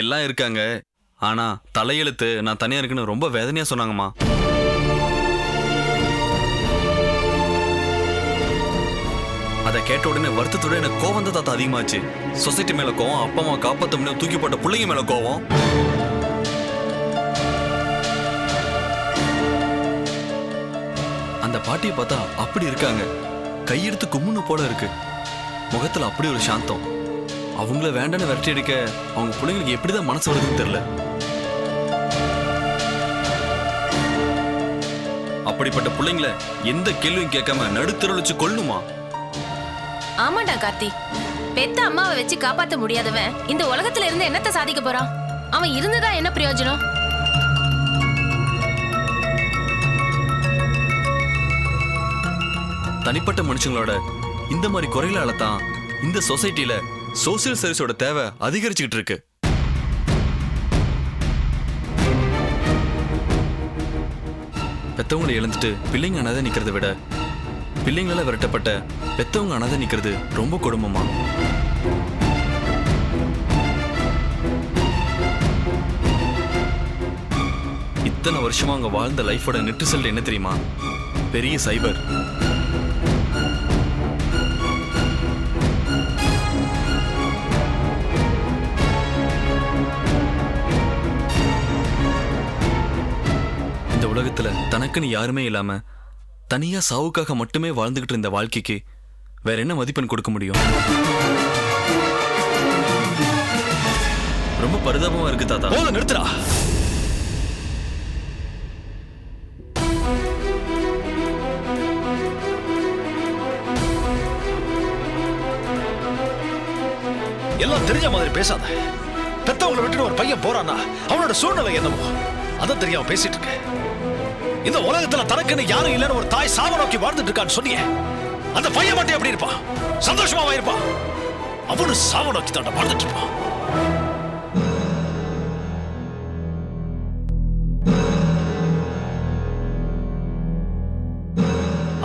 எல்லாம் இருக்காங்க. ஆனா தலையெழுத்து நான் தனியா இருக்குன்னு ரொம்ப வேதனையா சொன்னாங்கம்மா. அதை கேட்ட உடனே வருத்தத்தோட எனக்கு கோவம் தான் தாத்தா அதிகமாச்சு. சொசைட்டி மேல கோவம் அப்பா அம்மா காப்பாத்த முடியும் தூக்கி போட்ட பிள்ளைங்க மேல கோவம். அந்த பாட்டியை பார்த்தா அப்படி இருக்காங்க. கையெடுத்து கும்முன்னு போல இருக்கு. முகத்துல அப்படி ஒரு சாந்தம். அவங்கள வேண்டான்னு விரட்டி அடிக்க அவங்க பிள்ளைங்களுக்கு எப்படிதான் மனசு வருதுன்னு தெரியல. அப்படிப்பட்ட பிள்ளைங்கள எந்த கேள்வியும் கேட்காம நடுத்தர வச்சு கொல்லுமா? ஆமாடா கார்த்தி. பெத்த அம்மாவை வச்சு காப்பாத்த முடியாதவன் இந்த உலகத்துல இருந்து என்னத்த சாதிக்க போறான்? அவன் இருந்ததா என்ன பிரயோஜனம்? தனிப்பட்ட மனுஷங்களோட இந்த மாதிரி குறைகளால தான் இந்த சொசைட்டில சோசியல் சர்வீஸோட தேவை அதிகரிச்சுக்கிட்டு இருக்கு. பெத்தவங்களை இழந்துட்டு பிள்ளைங்க அனாதை நிக்கிறத விட பிள்ளைங்களால விரட்டப்பட்ட பெத்தவங்க அனாதை நிக்கிறது ரொம்ப கொடுமமா இத்தனை வருஷமா அவங்க வாழ்ந்த லைஃபோட நெட்டு ரிசல்ட் என்ன தெரியுமா? பெரிய சைபர். உலகத்துல தனக்குன்னு யாருமே இல்லாம தனியா சாவுக்காக மட்டுமே வாழ்ந்துகிட்டு இருந்த வாழ்க்கைக்கு வேற என்ன மதிப்பெண் கொடுக்க முடியும்? ரொம்ப பரிதாபமா இருக்கு தாத்தா. போதும் நிறுத்துறா எல்லாம் தெரிஞ்ச மாதிரி பேசாத. பெத்தவங்களை விட்டுட்டு ஒரு பையன் போறானா அவனோட சூழ்நிலை என்னவோ அதான் தெரியாம பேசிட்டு இருக்கேன். இந்த உலகத்துல தனக்குன்னு யாரும் இல்லைன்னு ஒரு தாய் சாவ நோக்கி வாழ்ந்துட்டு இருக்கான்னு சொன்னியே. அந்த பையன் மட்டும் எப்படி இருப்பான்? சந்தோஷமாவா இருப்பான்? அவனும் சாவ நோக்கி தாண்ட வாழ்ந்துட்டு இருப்பான்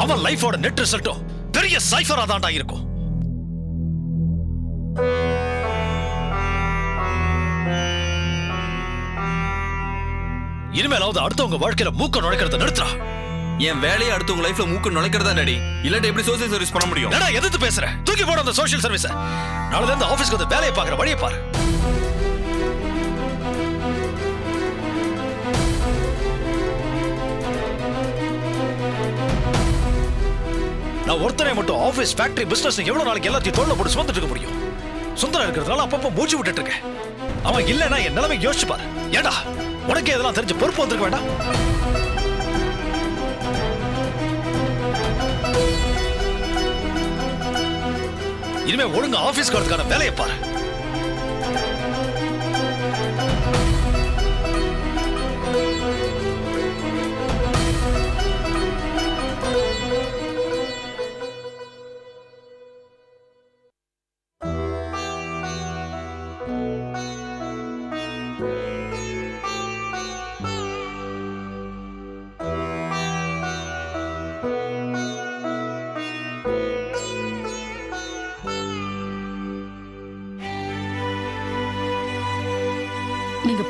அவன் லைஃபோட நெட் ரிசல்ட்டும் பெரிய சைஃபரா தாண்டா இருக்கும். இனிமேலாவது அடுத்தவங்க வாழ்க்கையில மூக்க நுழைக்கிறத நிறுத்துறா என் வேலையை அடுத்தவங்க லைஃப்ல மூக்கு நுழைக்கிறதா டாடி இல்லாட்டி எப்படி சோசியல் சர்வீஸ் பண்ண முடியும்? என்னடா எதிர்த்து பேசுற? தூக்கி போட அந்த சோஷியல் சர்வீஸ் நாளைல இருந்து ஆபீஸ்க்கு வந்து வேலையை பாக்குற வழியை பாரு. நான் ஒருத்தரை மட்டும் ஆபீஸ் ஃபேக்டரி பிசினஸ் எவ்வளவு நாளைக்கு எல்லாத்தையும் தோல்ல போட்டு சுமந்துட்டு இருக்க முடியும்? சுந்தரம் இருக்கிறதுனால அப்பப்போ மூச்சு விட்டுட்டு இருக்கேன். அவன் இல்லைன்னா என் நிலைமை யோசிச்சு பாரு. ஏடா உனக்கு இதெல்லாம் தெரிஞ்சு பொறுப்பு வந்திருக்க வேண்டாம். இனிமே ஒழுங்கா ஆபீஸ்க்கு வரதுக்கான வேலையை பாரு.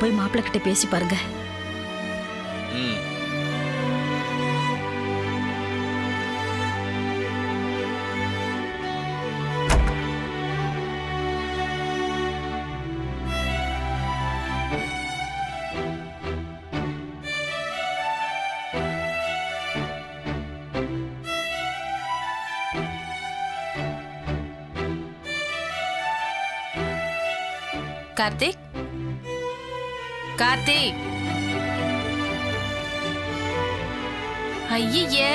போய் மாப்பிள்ளை கிட்ட பேசி பாருங்க ம். கார்த்திக் கார்த்திக். ஐயே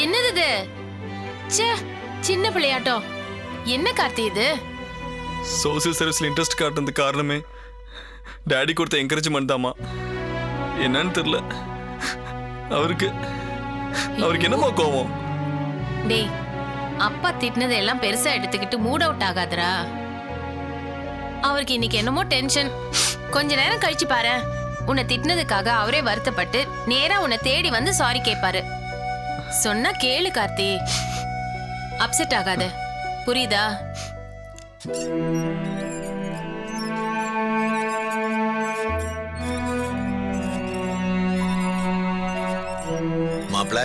என்னது இது? ச்சே சின்ன பிள்ளையாட்டம். என்ன கார்த்தி இது? சோசியல் சர்வீஸ்ல இன்ட்ரெஸ்ட் காட்டுறது காரணமே. டாடி கொடுத்த என்கரேஜ்மெண்ட் தாமா என்னன்னு தெரியல. அவருக்கு அவருக்கு என்னமா கோவம்? டேய் அப்பா திட்டினது எல்லாம் பெருசா எடுத்துக்கிட்டு மூட் அவுட் ஆகாதடா. அவருக்கு இன்னைக்கு என்னமோ டென்ஷன் கொஞ்ச நேரம் கழிச்சு பாரு. உன்னை திட்டினதுக்காக அவரே வருத்தப்பட்டு நேரா உன்னை தேடி வந்து சாரி கேட்பாரு சொன்னா கேளு கார்த்தி. அப்செட் ஆகாத. புரியுதா? மாப்பிள்ள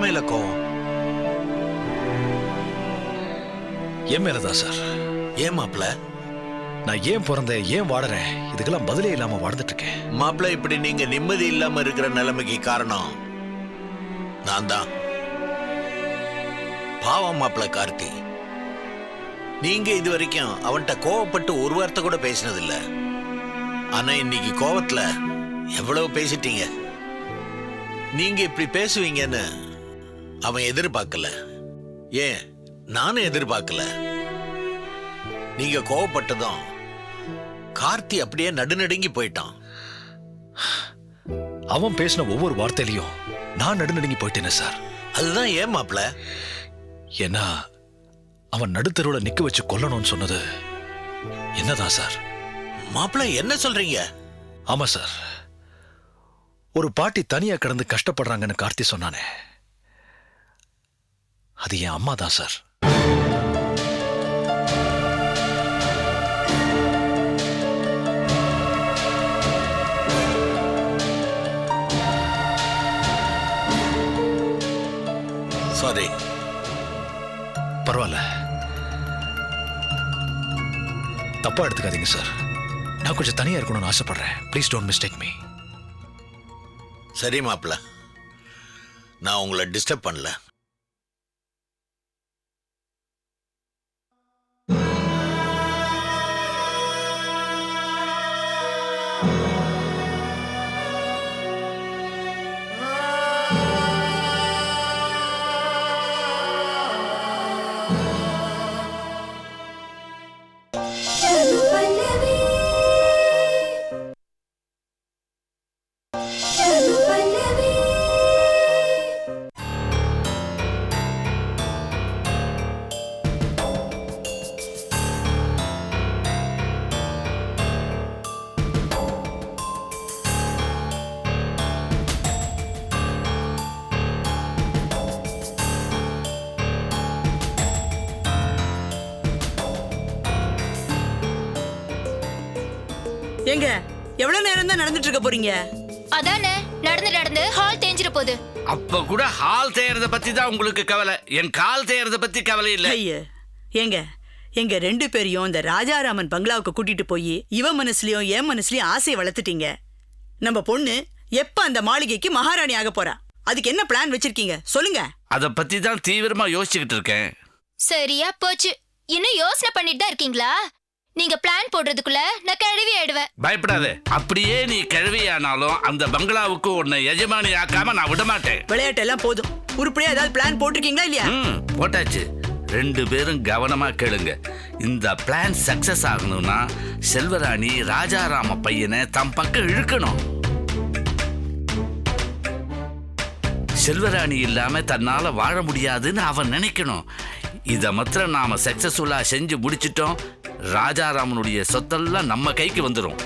யார் மேல கோவம் என் மேலதான் சார் ஏன் மாப்ள நான் ஏன் பிறந்தேன் ஏன் வாடுறேன்? இதுக்கெல்லாம் பதிலே இல்லாம வாழ்ந்துட்டு இருக்கேன். மாப்ள இப்படி நீங்க நிம்மதி இல்லாம இருக்கிற நிலைமைக்கு காரணம் நான் தான். பாவம் மாப்ள கார்த்தி. நீங்க இது வரைக்கும் அவன்கிட்ட கோவப்பட்டு ஒரு வார்த்தை கூட பேசினதில்ல. ஆனா இன்னைக்கு கோவத்துல எவ்வளவு பேசிட்டீங்க? நீங்க இப்படி பேசுவீங்கன்னு அவன் எதிர்பார்க்கல. ஏன்? நானும் எதிர்பார்க்கல. நீங்க கோவப்பட்டதும் கார்த்தி அப்படியே நடுநடுங்கி போயிட்டான். அவன் பேசின ஒவ்வொரு வார்த்தையிலையும் நான் நடுநடுங்கி போயிட்டேனே சார். அதுதான் ஏன் மாப்ள? ஏன்னா அவன் நடுத்தருவுல நிக்க வச்சு கொல்லணும்னு சொன்னது என்னதான் சார்? மாப்ள என்ன சொல்றீங்க? ஆமா சார். ஒரு பாட்டி தனியா கிடந்து கஷ்டப்படுறாங்கன்னு கார்த்தி சொன்னானே. அது என் அம்மா தான் சார். சாரி. பரவாயில்ல. தப்பா எடுத்துக்காதீங்க சார். நான் கொஞ்சம் தனியா இருக்கணும்னு ஆசைப்படுறேன். ப்ளீஸ் டோன்ட் மிஸ்டேக் மீ சரி மாப்ள நான் உங்களை டிஸ்டர்ப் பண்ணல. ஏங்க எவ்வளவு நேரம் தான் நடந்துட்டு இருக்க போறீங்க? அதானே நடந்து நடந்து ஹால் தேஞ்சிர போகுது அப்ப கூட ஹால் தேயறத பத்தி தான் உங்களுக்கு கவலை. என் கால் தேயறத பத்தி கவலை இல்ல. ஐய ஏங்க எங்க ரெண்டு பேரையும் இந்த ராஜாராமன் பங்களாவுக்கு கூட்டிட்டு போய் இவ மனசுலயும் என் மனசுலயும் ஆசையை வளர்த்துட்டீங்க. நம்ம பொண்ணு எப்ப அந்த மாளிகைக்கு மகாராணி ஆக போறா? அதுக்கு என்ன பிளான் வச்சிருக்கீங்க? சொல்லுங்க. அத பத்தி தான் தீவிரமா யோசிச்சுக்கிட்டு இருக்கேன். சரியா போச்சு. இன்னும் யோசனை பண்ணிட்டு தான் இருக்கீங்களா? நீங்க பிளான் போடுறதுக்குள்ள நான் கிழவி ஆயிடுவேன். பயப்படாத. அப்படியே நீ கிழவியானாலும் அந்த பங்களாவுக்கு உன்னை எஜமானி ஆக்காம நான் விட மாட்டேன். விளையாட்டு எல்லாம் போதும். உருப்படியா ஏதாவது பிளான் போட்டிருக்கீங்களா இல்லையா? ம் போட்டாச்சு. ரெண்டு பேரும் கவனமா கேளுங்க. இந்த பிளான் சக்சஸ் ஆகணும்னா செல்வராணி ராஜாராம பையனை தம் பக்கம் இழுக்கணும். செல்வராணி இல்லாம தன்னால வாழ முடியாதுன்னு அவன் நினைக்கணும். இத மாத்திரம் நாம சக்சஸ்ஃபுல்லா செஞ்சு முடிச்சிட்டோம். ராஜாராமனுடைய சொத்தெல்லாம் நம்ம கைக்கு வந்துடும்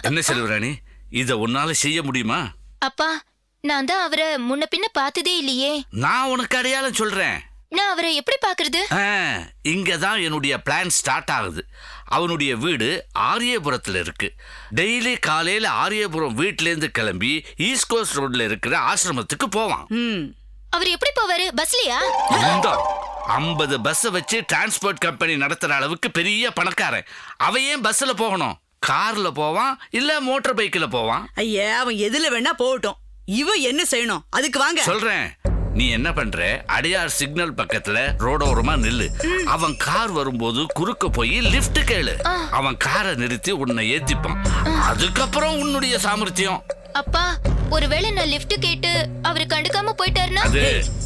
என்ன செல்வராணி இத உன்னால செய்ய முடியுமா? அப்பா நான் தான் அவரை முன்ன பின்ன பார்த்ததே இல்லையே. நான் உனக்கு அடையாளம் சொல்றேன். நான் அவரை எப்படி பாக்குறது இங்க தான் என்னுடைய பிளான் ஸ்டார்ட் ஆகுது. அவனுடைய வீடு ஆரியபுரத்துல இருக்கு. டெய்லி காலையில ஆரியபுரம் வீட்ல இருந்து கிளம்பி ஈஸ்ட் கோஸ்ட் ரோட்ல இருக்கிற ஆசிரமத்துக்கு போவான். ம். அவர் எப்படி போவாரு? பஸ்லயா? இந்த ஐம்பது பஸ் வச்சு டிரான்ஸ்போர்ட் கம்பெனி நடத்துற அளவுக்கு பெரிய பணக்காரன். அவன் ஏன் பஸ்ல போகணும்? கார்ல போவான் இல்ல மோட்டார் பைக்கில் போவான்? ஐயா அவன் எதுல வேணா போகட்டும். இவ என்ன செய்யணும்? அதுக்கு வாங்க. சொல்றேன். நீ என்ன பண்ற? அடையார் சிக்னல் பக்கத்துல ரோடோரமா நில்லு. அவன் கார் வரும்போது குறுக்க போய் லிஃப்ட் கேளு. அவன் காரை நிறுத்தி உன்னை ஏத்திப்பான். அதுக்கப்புறம் உன்னுடைய சாமர்த்தியம். அப்பா ஒருவேளை நான் லிஃப்ட் கேட்டு அவரு கண்டுக்காம போயிட்டாருன்னா?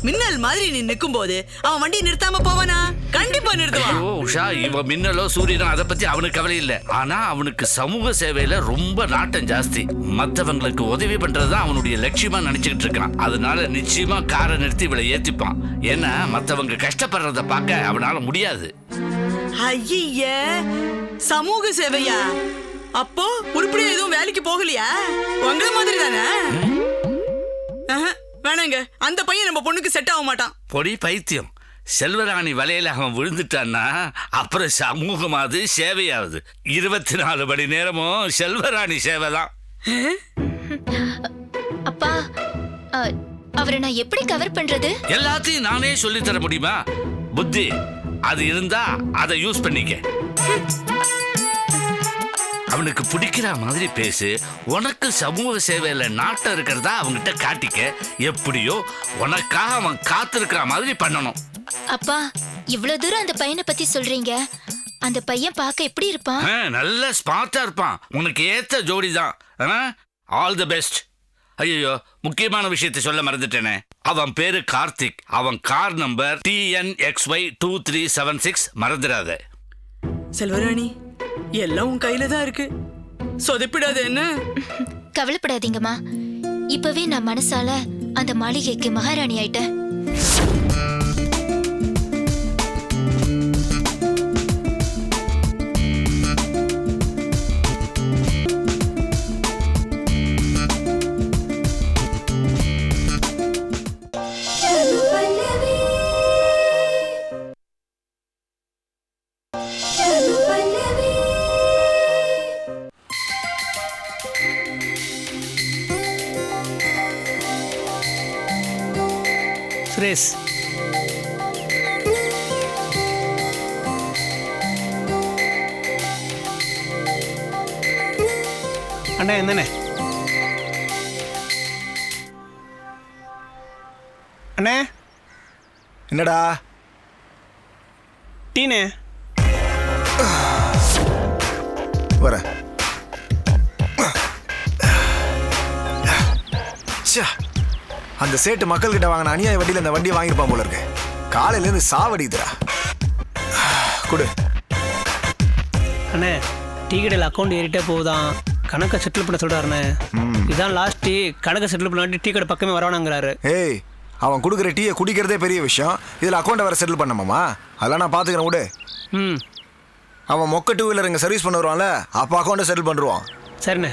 மின்னல் மாதிரி நீ நிக்கும் போது அவன் வண்டி நிறுத்தாம போவானா? கண்டிப்பா நிறுத்துவான் ஐயோ உஷா இவன் மின்னலோ சூரியனோ அதை பத்தி அவனுக்கு கவலை இல்ல. ஆனா அவனுக்கு சமூக சேவையில ரொம்ப நாட்டம் ஜாஸ்தி. மத்தவங்களுக்கு உதவி பண்றதுதான் அவனுடைய லட்சியமா நினைச்சுக்கிட்டு இருக்கான். அதனால நிச்சயமா காரை நிறுத்தி இவளை ஏத்திப்பான். ஏன்னா மத்தவங்க கஷ்டப்படுறத பார்க்க அவனால முடியாது. ஐய சமூக சேவையா? அப்போ உருப்படியா எதுவும் வேலைக்கு போகலையா? உங்கள மாதிரி தானே வேணாங்க. அந்த பையன் நம்ம பொண்ணுக்கு செட் ஆக மாட்டான். பொடி பைத்தியம். செல்வராணி வலையில அவன் விழுந்துட்டான்னா அப்புறம் சமூகமாவது சேவையாவது. இருபத்தி நாலு மணி நேரமும் செல்வராணி சேவை தான் அப்பா அவரை நான் எப்படி கவர் பண்றது? எல்லாத்தையும் நானே சொல்லித் தர முடியுமா? புத்தி அது இருந்தா அதை யூஸ் பண்ணிக்க. அவனுக்கு பிடிக்கிற மாதிரி பேசு. உனக்கு சமூக சேவையில நாட்டம் இருக்கிறதா அவன்கிட்ட காட்டிக்க. எப்படியோ உனக்காக அவன் காத்திருக்கிற மாதிரி பண்ணணும். அப்பா இவ்வளவு தூரம் அந்த பையனை பத்தி சொல்றீங்க. அந்த பையன் பார்க்க எப்படி இருப்பான்? நல்ல ஸ்மார்ட்டா இருப்பான். உனக்கு ஏத்த ஜோடி தான். ஆல் தி பெஸ்ட் ஐயோ முக்கியமான விஷயத்தை சொல்ல மறந்துட்டேனே. அவன் பேரு கார்த்திக். அவன் car number TN X Y two three seven six மறந்துடாத. செல்வராணி எல்லாம் உன் கையில தான் இருக்கு. சொதப்பிடாத என்ன? கவலைப்படாதீங்கம்மா. இப்பவே நான் மனசால அந்த மாளிகைக்கு மகாராணி ஆயிட்டேன். அண்ணா என்னண்ணே அண்ணே என்னடா டீனே வர அந்த சேட்டு மக்கள் கிட்ட வாங்கின அநியாய வண்டியில இந்த வண்டியை வாங்கியிருப்பான் போல இருக்கு காலையில இருந்து சாவடிதுடா கொடு அண்ணே டீ கடையில் அக்கௌண்ட் ஏறிட்டே போகுதான் கணக்கை செட்டில் பண்ண சொல்கிறாருண்ணே இதான் லாஸ்ட் டீ. கணக்கை செட்டில் பண்ணாட்டி டீ கடை பக்கமே வரவானாங்கிறாரு. ஏய் அவன் கொடுக்குற டீயை குடிக்கிறதே பெரிய விஷயம். இதில் அக்கௌண்ட்டை வேற செட்டில் பண்ணமாமா அதெல்லாம் நான் பார்த்துக்கிறேன் விடு. ம். அவன் மொக்க டூ வீலர் இங்கே சர்வீஸ் பண்ண வருவான்ல அப்போ அக்கௌண்ட்டை செட்டில் பண்ணுருவான். சரிண்ணே.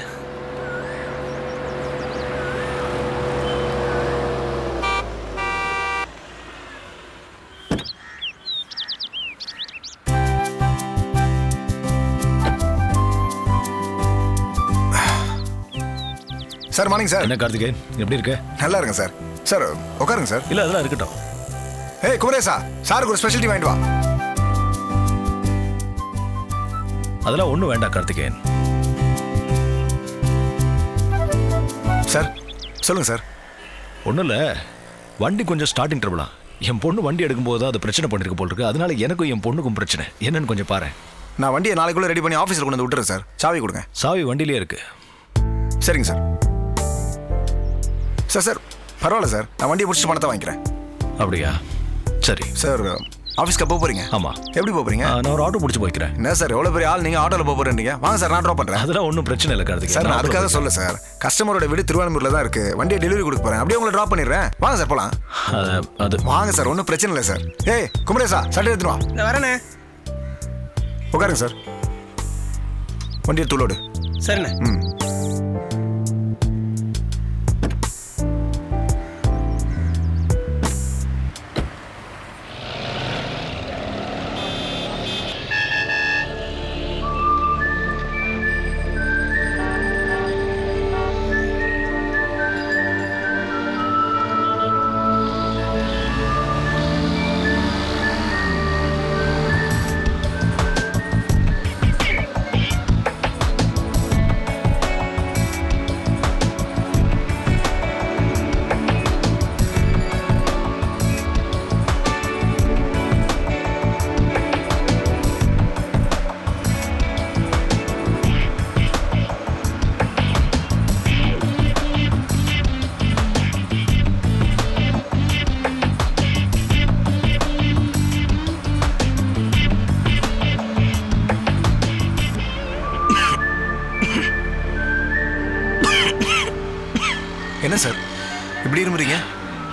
சார் மார்னிங் சார் என்ன கார்த்திகேயன் எப்படி இருக்க? நல்லா இருங்க சார் சார் உட்காருங்க சார் இல்ல அதெல்லாம் இருக்கட்டும். ஏய் குமரேசா சாருக்கு ஒரு ஸ்பெஷாலிட்டி வாங்கிட்டு வா. அதெல்லாம் ஒண்ணும் வேண்டாம் கார்த்திகேயன் சார் சொல்லுங்க சார் ஒண்ணும் இல்ல. வண்டி கொஞ்சம் ஸ்டார்டிங் ட்ரபிளா என் பொண்ணு வண்டி எடுக்கும்போது அது பிரச்சனை பண்ணிருக்க போல் இருக்கு. அதனால எனக்கும் என் பொண்ணுக்கும் பிரச்சனை. என்னன்னு கொஞ்சம் பாரு நான் வண்டியை நாளைக்குள்ள ரெடி பண்ணி ஆஃபீஸில் கொண்டு வந்து விட்டுறேன் சார் சாவி கொடுங்க. சாவி வண்டியிலே இருக்கு. சரிங்க சார் சார் சார் பரவாயில்ல சார். நான் வண்டியை முடிச்சுட்டு பணத்தை வாங்கிக்கிறேன். அப்படியா? சரி. சார் ஆஃபீஸ்க்கு போக போறீங்க? ஆமா. எப்படி போக போறீங்க? நான் ஒரு ஆட்டோ பிடிச்சி போய்க்கிறேன். என்ன சார் எவ்வளோ பெரிய ஆள்? நீங்கள் ஆட்டோவில் போக போறீங்க வாங்க சார் நான் ட்ராப் பண்ணுறேன் அதெல்லாம் ஒன்றும் பிரச்சனை இல்லை கார்த்திகேயன் சார் நான் அதுக்காக சொல்ல சார். கஸ்டமரோட வீடு திருவாரூரில் தான் இருக்கு. வண்டியை டெலிவரி கொடுக்க போறேன். அப்படியே உங்களை ட்ராப் பண்ணிடுறேன். வாங்க சார் போலாம். அது- அது. வாங்க சார் ஒன்றும் பிரச்சனை இல்லை சார். ஏய் குமரேசா சட்டை எடுத்துட்டு வா. இந்த வரேண்ணே உட்காருங்க சார். வண்டியை தூளோடு சரிண்ணே. ம்.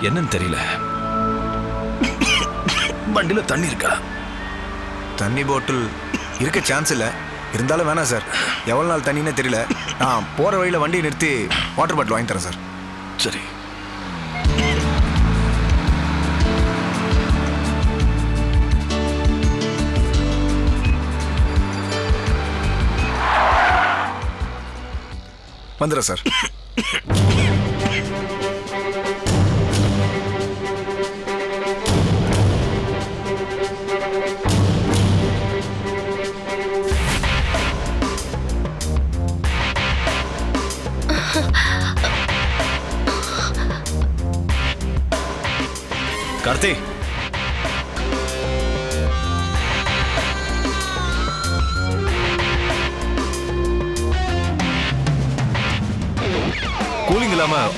என்னன்னு தெரியல. வண்டியில தண்ணி இருக்கா? தண்ணி பாட்டில் இருக்க சான்ஸ் இல்லை. இருந்தாலும் வேணாம் சார். எவ்வளோ நாள் தண்ணினே தெரியல. நான் போகிற வழியில் வண்டியை நிறுத்தி வாட்டர் பாட்டில் வாங்கி தரேன் சார். சரி. வந்துடுறேன் சார்.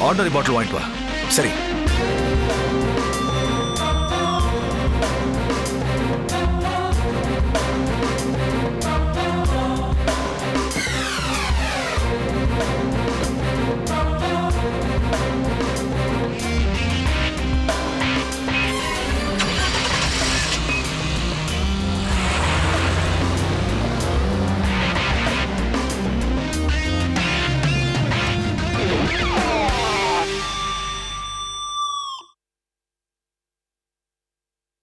ஆர்டினரி பாட்டில் வாங்கிட்டு வா. சரி.